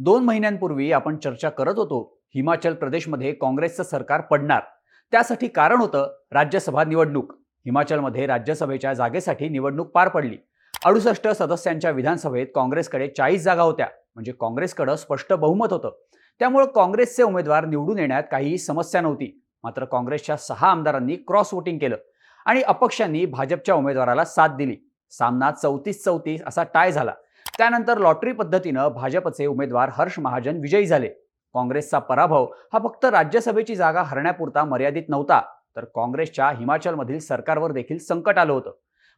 दोन महिन्यांपूर्वी आपण चर्चा करत होतो हिमाचल प्रदेशमध्ये काँग्रेसचं सरकार पडणार. त्यासाठी कारण होतं राज्यसभा निवडणूक. हिमाचलमध्ये राज्यसभेच्या जागेसाठी निवडणूक पार पडली. अडुसष्ट सदस्यांच्या विधानसभेत काँग्रेसकडे चाळीस जागा होत्या. म्हणजे काँग्रेसकडं स्पष्ट बहुमत होतं. त्यामुळं काँग्रेसचे उमेदवार निवडून येण्यात काहीही समस्या नव्हती. मात्र काँग्रेसच्या सहा आमदारांनी क्रॉस वोटिंग केलं आणि अपक्षांनी भाजपच्या उमेदवाराला साथ दिली. सामना चौतीस चौतीस असा टाय झाला. त्यानंतर लॉटरी पद्धतीनं भाजपचे उमेदवार हर्ष महाजन विजयी झाले. काँग्रेसचा पराभव हा फक्त राज्यसभेची जागा हरण्यापुरता मर्यादित नव्हता तर काँग्रेसच्या हिमाचलमधील सरकारवर देखील संकट आलं होतं.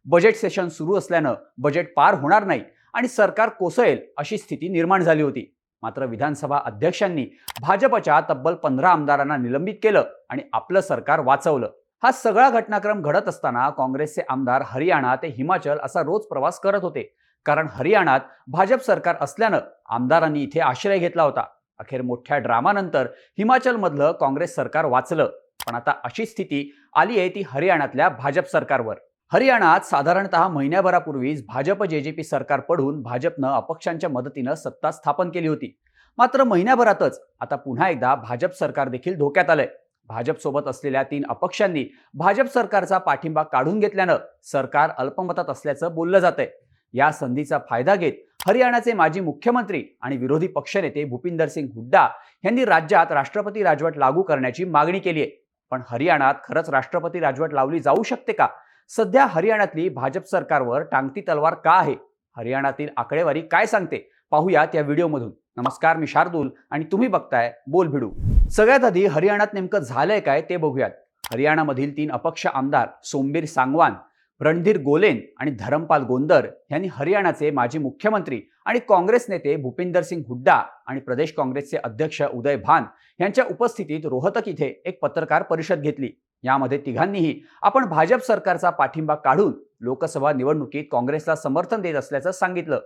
बजेट सेशन सुरू असल्यानं बजेट पार होणार नाही आणि सरकार कोसळेल अशी स्थिती निर्माण झाली होती. मात्र विधानसभा अध्यक्षांनी भाजपच्या तब्बल पंधरा आमदारांना निलंबित केलं आणि आपलं सरकार वाचवलं. हा सगळा घटनाक्रम घडत असताना काँग्रेसचे आमदार हरियाणा ते हिमाचल असा रोज प्रवास करत होते. कारण हरियाणात भाजप सरकार असल्यानं आमदारांनी इथे आश्रय घेतला होता. अखेर मोठ्या ड्रामानंतर हिमाचलमधलं काँग्रेस सरकार वाचलं. पण आता अशी स्थिती आली आहे ती हरियाणातल्या भाजप सरकारवर. हरियाणात साधारणतः महिन्याभरापूर्वीच भाजप जे जे पी सरकार पडून भाजपनं अपक्षांच्या मदतीनं सत्ता स्थापन केली होती. मात्र महिन्याभरातच आता पुन्हा एकदा भाजप सरकार देखील धोक्यात आलंय. भाजपसोबत असलेल्या तीन अपक्षांनी भाजप सरकारचा पाठिंबा काढून घेतल्यानं सरकार अल्पमतात असल्याचं बोललं जातंय. या संधीचा फायदा घेत हरियाणाचे माजी मुख्यमंत्री आणि विरोधी पक्षनेते भूपिंदर सिंग हुड्डा यांनी राज्यात राष्ट्रपती राजवट लागू करण्याची मागणी केली आहे. पण हरियाणात खरंच राष्ट्रपती राजवट लावली जाऊ शकते का? सध्या हरियाणातली भाजप सरकारवर टांगती तलवार का आहे? हरियाणातील आकडेवारी काय सांगते? पाहूयात या व्हिडिओमधून. नमस्कार मी शार्दूल आणि तुम्ही बघताय बोल भिडू. सगळ्यात आधी हरियाणात नेमकं झालंय काय ते बघूयात. हरियाणामधील तीन अपक्ष आमदार सोमबीर सांगवान रणधीर गोलेन आणि धरमपाल गोंदर यांनी हरियाणाचे माजी मुख्यमंत्री आणि काँग्रेस नेते भूपिंदर सिंग हुड्डा आणि प्रदेश काँग्रेसचे अध्यक्ष उदय भान यांच्या उपस्थितीत रोहतक इथे एक पत्रकार परिषद घेतली. यामध्ये तिघांनीही आपण भाजप सरकारचा पाठिंबा काढून लोकसभा निवडणुकीत काँग्रेसला समर्थन देत असल्याचं सांगितलं.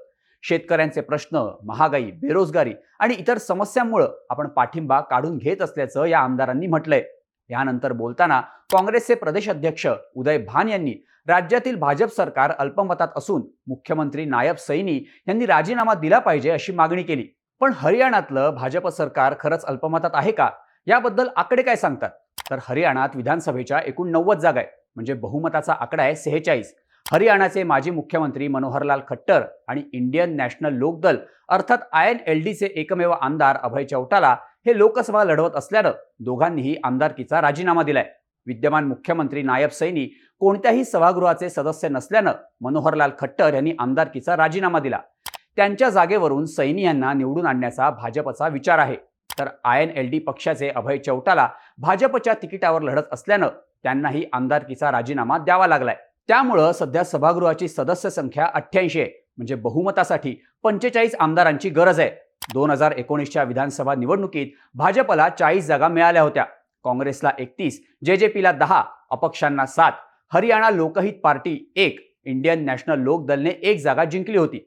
शेतकऱ्यांचे प्रश्न महागाई बेरोजगारी आणि इतर समस्यांमुळे आपण पाठिंबा काढून घेत असल्याचं या आमदारांनी म्हटलंय. यानंतर बोलताना काँग्रेसचे प्रदेश अध्यक्ष उदय भान यांनी राज्यातील भाजप सरकार अल्पमतात असून मुख्यमंत्री नायब सैनी यांनी राजीनामा दिला पाहिजे अशी मागणी केली. पण हरियाणातलं भाजप सरकार खरंच अल्पमतात आहे का? याबद्दल आकडे काय सांगतात? तर हरियाणात विधानसभेच्या एकूण नव्वद जागा आहे म्हणजे बहुमताचा आकडा आहे सेहेचाळीस. हरियाणाचे माजी मुख्यमंत्री मनोहरलाल खट्टर आणि इंडियन नॅशनल लोकदल अर्थात आय एन एल डीचे एकमेव आमदार अभय चौटाला हे लोकसभा लढवत असल्यानं दोघांनीही आमदारकीचा राजीनामा दिलाय. विद्यमान मुख्यमंत्री नायब सैनी कोणत्याही सभागृहाचे सदस्य नसल्यानं मनोहरलाल खट्टर यांनी आमदारकीचा राजीनामा दिला. त्यांच्या जागेवरून सैनी यांना निवडून आणण्याचा भाजपचा विचार आहे. तर आय एन एल डी पक्षाचे अभय चौटाला भाजपच्या तिकिटावर लढत असल्यानं त्यांनाही आमदारकीचा राजीनामा द्यावा लागलाय. त्यामुळं सध्या सभागृहाची सदस्य संख्या अठ्ठ्याऐंशी आहे. म्हणजे बहुमतासाठी पंचेचाळीस आमदारांची गरज आहे. दोन हजार एकोणीसच्या विधानसभा निवडणुकीत भाजपला चाळीस जागा मिळाल्या होत्या. काँग्रेसला एकतीस जे जे पीला दहा अपक्षांना सात हरियाणा लोकहित पार्टी एक इंडियन नॅशनल लोक दलने एक जागा जिंकली होती.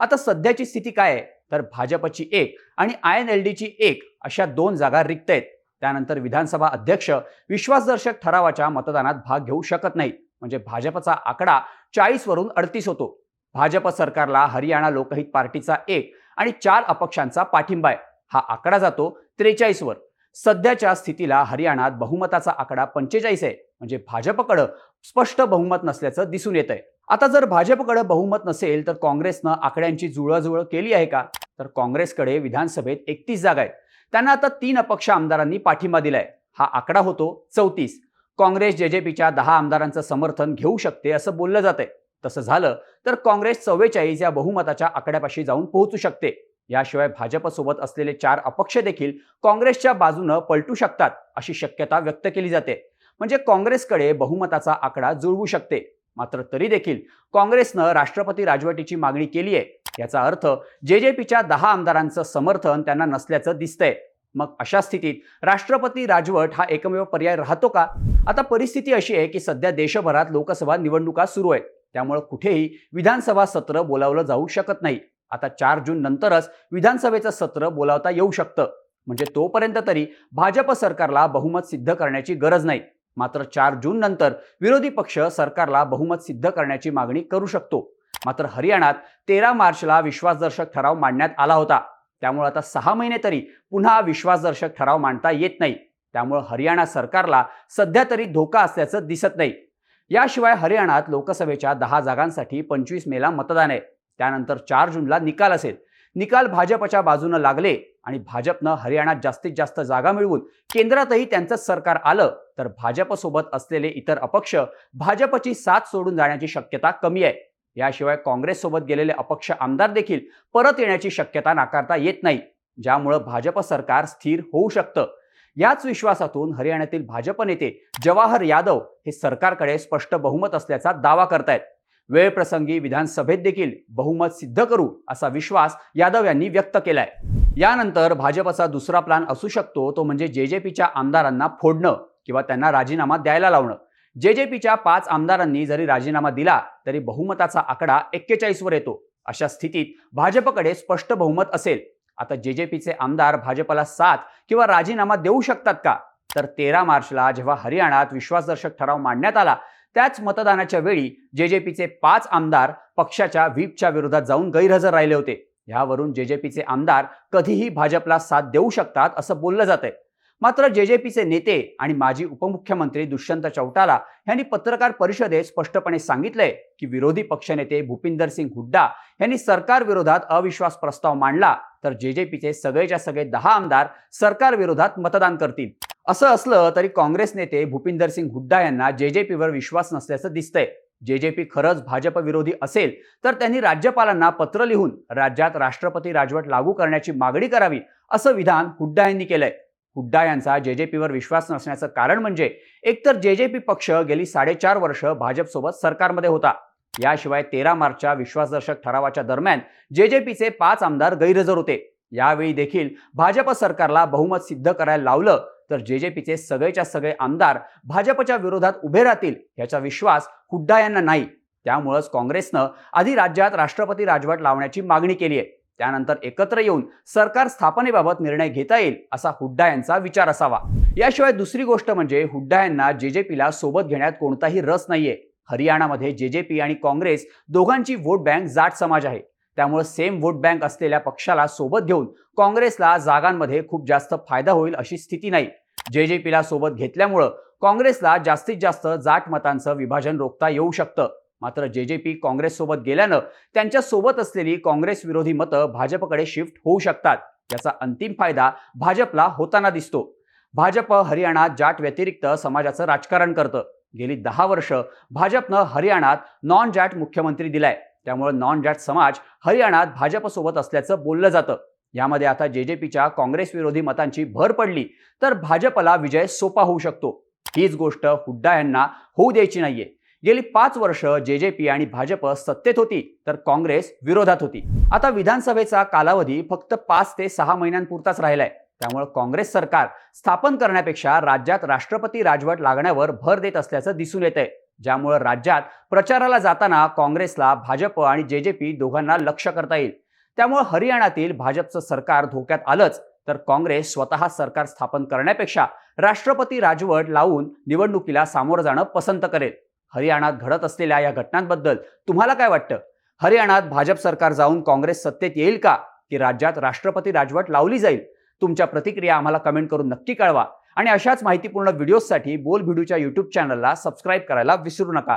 आता सध्याची स्थिती काय आहे? तर भाजपची एक आणि आय एन एल डीची एक अशा दोन जागा रिक्त आहेत त्यानंतर विधानसभा अध्यक्ष विश्वासदर्शक ठरावाच्या मतदानात भाग घेऊ शकत नाही म्हणजे भाजपचा आकडा चाळीसवरून अडतीस होतो. भाजप सरकारला हरियाणा लोकहित पार्टीचा एक आणि चार अपक्षांचा पाठिंबा आहे. हा आकडा जातो त्रेचाळीसवर सध्याच्या स्थितीला हरियाणात बहुमताचा आकडा पंचेचाळीस आहे. म्हणजे भाजपकडं स्पष्ट बहुमत नसल्याचं दिसून येत आहे आता जर भाजपकडे बहुमत नसेल तर काँग्रेसनं आकड्यांची जुळजुळ केली आहे का? तर काँग्रेसकडे विधानसभेत एकतीस जागा आहेत. त्यांना आता तीन अपक्ष आमदारांनी पाठिंबा दिलाय. हा आकडा होतो चौतीस. काँग्रेस जेजेपीच्या दहा आमदारांचं समर्थन घेऊ शकते असं बोललं जातंय. तसं झालं तर काँग्रेस चव्वेचाळीस या बहुमताच्या आकड्यापाशी जाऊन पोहोचू शकते. याशिवाय भाजपसोबत असलेले चार अपक्ष देखील काँग्रेसच्या बाजूनं पलटू शकतात अशी शक्यता व्यक्त केली जाते. म्हणजे काँग्रेसकडे बहुमताचा आकडा जुळवू शकते. मात्र तरी देखील काँग्रेसनं राष्ट्रपती राजवटीची मागणी केली आहे. याचा अर्थ जे जे पीच्या दहा आमदारांचं समर्थन त्यांना नसल्याचं दिसतंय. मग अशा स्थितीत राष्ट्रपती राजवट हा एकमेव पर्याय राहतो का? आता परिस्थिती अशी आहे की सध्या देशभरात लोकसभा निवडणुका सुरू आहेत. त्यामुळे कुठेही विधानसभा सत्र बोलावलं जाऊ शकत नाही. आता चार जून नंतरच विधानसभेचं सत्र बोलावता येऊ शकतं. म्हणजे तोपर्यंत तरी भाजप सरकारला बहुमत सिद्ध करण्याची गरज नाही. मात्र चार जून नंतर विरोधी पक्ष सरकारला बहुमत सिद्ध करण्याची मागणी करू शकतो. मात्र हरियाणात तेरा मार्चला विश्वासदर्शक ठराव मांडण्यात आला होता. त्यामुळे आता सहा महिने तरी पुन्हा विश्वासदर्शक ठराव मांडता येत नाही. त्यामुळे हरियाणा सरकारला सध्या तरी धोका असल्याचं दिसत नाही. याशिवाय हरियाणात लोकसभेच्या दहा जागांसाठी पंचवीस मेला मतदान आहे. त्यानंतर चार जूनला निकाल असेल. निकाल भाजपच्या बाजूनं लागले आणि भाजपनं हरियाणात जास्तीत जास्त जागा मिळवून केंद्रातही त्यांचंच सरकार आलं तर भाजपसोबत असलेले इतर अपक्ष भाजपची साथ सोडून जाण्याची शक्यता कमी आहे. याशिवाय काँग्रेससोबत गेलेले अपक्ष आमदार देखील परत येण्याची शक्यता नाकारता येत नाही. ज्यामुळं भाजप सरकार स्थिर होऊ शकतं. याच विश्वासातून हरियाणातील भाजप नेते जवाहर यादव हे सरकारकडे स्पष्ट बहुमत असल्याचा दावा करतायत. वेळ प्रसंगी विधानसभेत देखील बहुमत सिद्ध करू असा विश्वास यादव यांनी व्यक्त केलाय. यानंतर भाजपचा दुसरा प्लान असू शकतो तो म्हणजे जे जे पीच्या आमदारांना फोडणं किंवा त्यांना राजीनामा द्यायला लावणं. जे जे पीच्या पाच आमदारांनी जरी राजीनामा दिला तरी बहुमताचा आकडा एक्केचाळीसवर येतो. अशा स्थितीत भाजपकडे स्पष्ट बहुमत असेल. आता जे जे पीचे आमदार भाजपला साथ किंवा राजीनामा देऊ शकतात का? तर तेरा मार्चला जेव्हा हरियाणात विश्वासदर्शक ठराव मांडण्यात आला त्याच मतदानाच्या वेळी जे जे पीचे पाच आमदार पक्षाच्या व्हीपच्या विरोधात जाऊन गैरहजर राहिले होते. ह्यावरून जे जे पीचे आमदार कधीही भाजपला साथ देऊ शकतात असं बोललं जात आहे मात्र जे जे पीचे नेते आणि माजी उपमुख्यमंत्री दुष्यंत चौटाला यांनी पत्रकार परिषदेत स्पष्टपणे सांगितलंय की विरोधी पक्षनेते भूपिंदर सिंग हुड्डा यांनी सरकार विरोधात अविश्वास प्रस्ताव मांडला तर जे जे पीचे सगळेच्या सगळे दहा आमदार सरकार विरोधात मतदान करतील. असं असलं तरी काँग्रेस नेते भूपिंदर सिंग हुड्डा यांना जे जे पीवर विश्वास नसल्याचं दिसतंय. जे जे पी खरंच भाजप विरोधी असेल तर त्यांनी राज्यपालांना पत्र लिहून राज्यात राष्ट्रपती राजवट लागू करण्याची मागणी करावी असं विधान हुड्डा यांनी केलंय. हुड्डा यांचा जे जे पीवर विश्वास नसण्याचं कारण म्हणजे एकतर जे जे पी पक्ष गेली साडेचार वर्ष भाजपसोबत सरकारमध्ये होता. याशिवाय तेरा मार्चच्या विश्वासदर्शक ठरावाच्या दरम्यान जे जे पीचे पाच आमदार गैरहजर होते. यावेळी देखील भाजप सरकारला बहुमत सिद्ध करायला लावलं तर जे जे पीचे सगळेच्या सगळे आमदार भाजपच्या विरोधात उभे राहतील याचा विश्वास हुड्डा यांना नाही. त्यामुळंच काँग्रेसनं आधी राज्यात राष्ट्रपती राजवट लावण्याची मागणी केली आहे त्यानंतर एकत्र येऊन सरकार स्थापनेबाबत निर्णय घेता येईल असा हुड्डा यांचा विचार असावा. याशिवाय दुसरी गोष्ट म्हणजे हुड्डा यांना जे जे पीला सोबत घेण्यात कोणताही रस नाहीये. हरियाणामध्ये जे जे पी आणि काँग्रेस दोघांची वोट बँक जाट समाज आहे. त्यामुळे सेम वोट बँक असलेल्या पक्षाला सोबत घेऊन काँग्रेसला जागांमध्ये खूप जास्त फायदा होईल अशी स्थिती नाही. जे जे पीला सोबत घेतल्यामुळं काँग्रेसला जास्तीत जास्त जाट मतांचं विभाजन रोखता येऊ शकतं. मात्र जे जे पी काँग्रेससोबत गेल्यानं त्यांच्यासोबत असलेली काँग्रेस विरोधी मतं भाजपकडे शिफ्ट होऊ शकतात याचा अंतिम फायदा भाजपला होताना दिसतो. भाजप हरियाणात जाट व्यतिरिक्त समाजाचं राजकारण करतं. गेली दहा वर्ष भाजपनं हरियाणात नॉन जॅट मुख्यमंत्री दिलाय. त्यामुळे नॉन जॅट समाज हरियाणात भाजपसोबत असल्याचं बोललं जातं. यामध्ये आता जे जे पीच्या काँग्रेस विरोधी मतांची भर पडली तर भाजपला विजय सोपा होऊ शकतो. हीच गोष्ट हुड्डा यांना होऊ द्यायची नाहीये. गेली पाच वर्ष जे जे पी आणि भाजप सत्तेत होती तर काँग्रेस विरोधात होती. आता विधानसभेचा कालावधी फक्त पाच ते सहा महिन्यांपुरताच राहिलाय. त्यामुळे काँग्रेस सरकार स्थापन करण्यापेक्षा राज्यात राष्ट्रपती राजवट लागण्यावर भर देत असल्याचं दिसून येत आहे ज्यामुळे राज्यात प्रचाराला जाताना काँग्रेसला भाजप आणि जे जे पी दोघांना लक्ष करता येईल. त्यामुळे हरियाणातील भाजपचं सरकार धोक्यात आलंच तर काँग्रेस स्वतः सरकार स्थापन करण्यापेक्षा राष्ट्रपती राजवट लावून निवडणुकीला सामोरं जाणं पसंत करेल. हरियाणात घडत असलेल्या या घटनांबद्दल तुम्हाला काय वाटतं? हरियाणात भाजप सरकार जाऊन काँग्रेस सत्तेत येईल का? की राज्यात राष्ट्रपती राजवट लावली जाईल? तुमच्या प्रतिक्रिया आम्हाला कमेंट करून नक्की कळवा. आणि अशाच माहितीपूर्ण व्हिडिओजसाठी बोल भिडूच्या यूट्यूब चॅनलला सबस्क्राईब करायला विसरू नका.